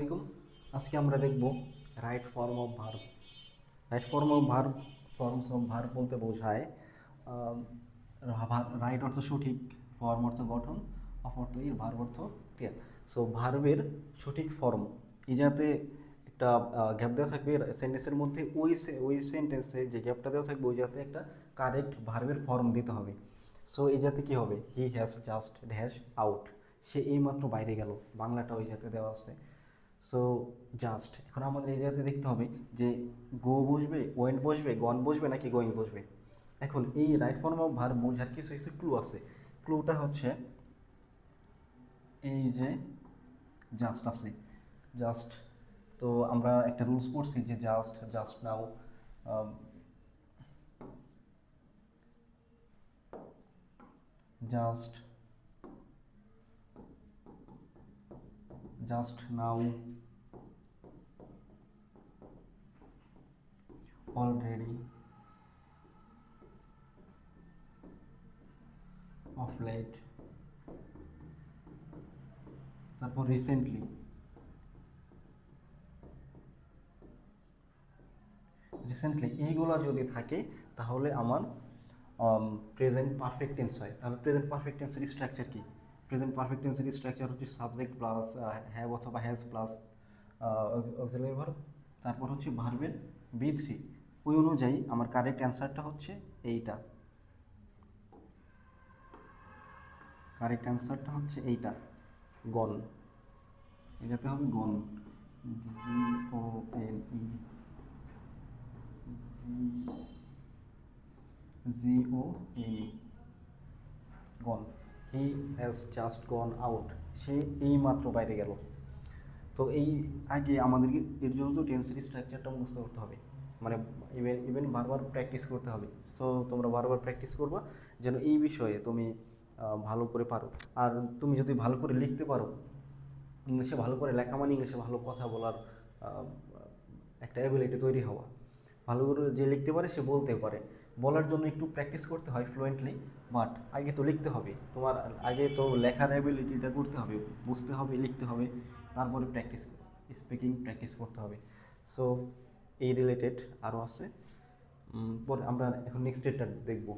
আলাইকুম আজকে আমরা দেখব right form of verb right form of verb forms of verb বলতে বোঝায় রাইট অর্থ সঠিক ফর্ম অর্থ গঠন অফ অর্থ এর ভার্ব অর্থ ক্রিয়া। সো ভার্বের সঠিক ফর্ম এই যাতে একটা গ্যাপ দেওয়া থাকবে সেন্টেন্সের মধ্যে ওই ওই সেন্টেন্সে যে গ্যাপটা দেওয়া থাকবে, ওই যাতে একটা কারেক্ট ভার্বের ফর্ম দিতে হবে। সো এই যাতে কী হবে? He has just dash out সে এইমাত্র বাইরে গেল। বাংলাটা ওই যাতে দেওয়া আছে। সো জাস্ট এখন আমাদের এরিয়াতে দেখতে হবে যে গো বসবে ওয়েন্ট বসবে গন বসবে নাকি গোয়িং বসবে? এখন এই রাইট ফর্ম অফ ভার বোঝার কিছু কিছু ক্লু আছে। ক্লুটা হচ্ছে এই যে জাস্ট আছে। জাস্ট তো আমরা একটা রুলস পড়ছি যে just just now just just now. already of late তারপর রিসেন্টলি। রিসেন্টলি এইগুলো যদি থাকে, তাহলে আমার প্রেজেন্ট পারফেক্ট টেন্স হয়। তাহলে প্রেজেন্ট পারফেক্ট টেন্সের স্ট্রাকচার কি? প্রেজেন্ট পারফেক্ট টেন্সের স্ট্রাকচার হচ্ছে সাবজেক্ট প্লাস হ্যাভ অথবা হ্যাজ প্লাস অক্সিলারি ভার্ব তারপর হচ্ছে ভার্বের বি থ্রি ওই অনুযায়ী আমার কারেক্ট অ্যান্সারটা হচ্ছে এইটা। কারেক্ট অ্যান্সারটা হচ্ছে এইটা। গন এটাতে হবে gone G O N E G O N E gone he has just gone out সে এই মাত্র বাইরে গেল। তো এই আগে আমাদেরকে এর জন্য তো টেন্সের স্ট্রাকচারটা মুখস্থ করতে হবে। মানে ইভেন ইভেন বারবার প্র্যাকটিস করতে হবে। সো তোমরা বারবার প্র্যাকটিস করবা যেন এই বিষয়ে তুমি ভালো করে পারো। আর তুমি যদি ভালো করে লিখতে পারো, ইংলিশে ভালো করে লেখা মানে ইংলিশে ভালো কথা বলার একটা অ্যাবিলিটি তৈরি হওয়া। ভালো করে যে লিখতে পারে সে বলতে পারে। বলার জন্য একটু প্র্যাকটিস করতে হয় ফ্লুয়েন্টলি বাট আগে তো লিখতে হবে। তোমার আগে তো লেখার অ্যাবিলিটিটা করতে হবে, বুঝতে হবে, লিখতে হবে, তারপরে প্র্যাকটিস স্পিকিং প্র্যাকটিস করতে হবে। সো এই রিলেটেড আরও আছে। পরে আমরা এখন নেক্সট ডেটটা দেখব।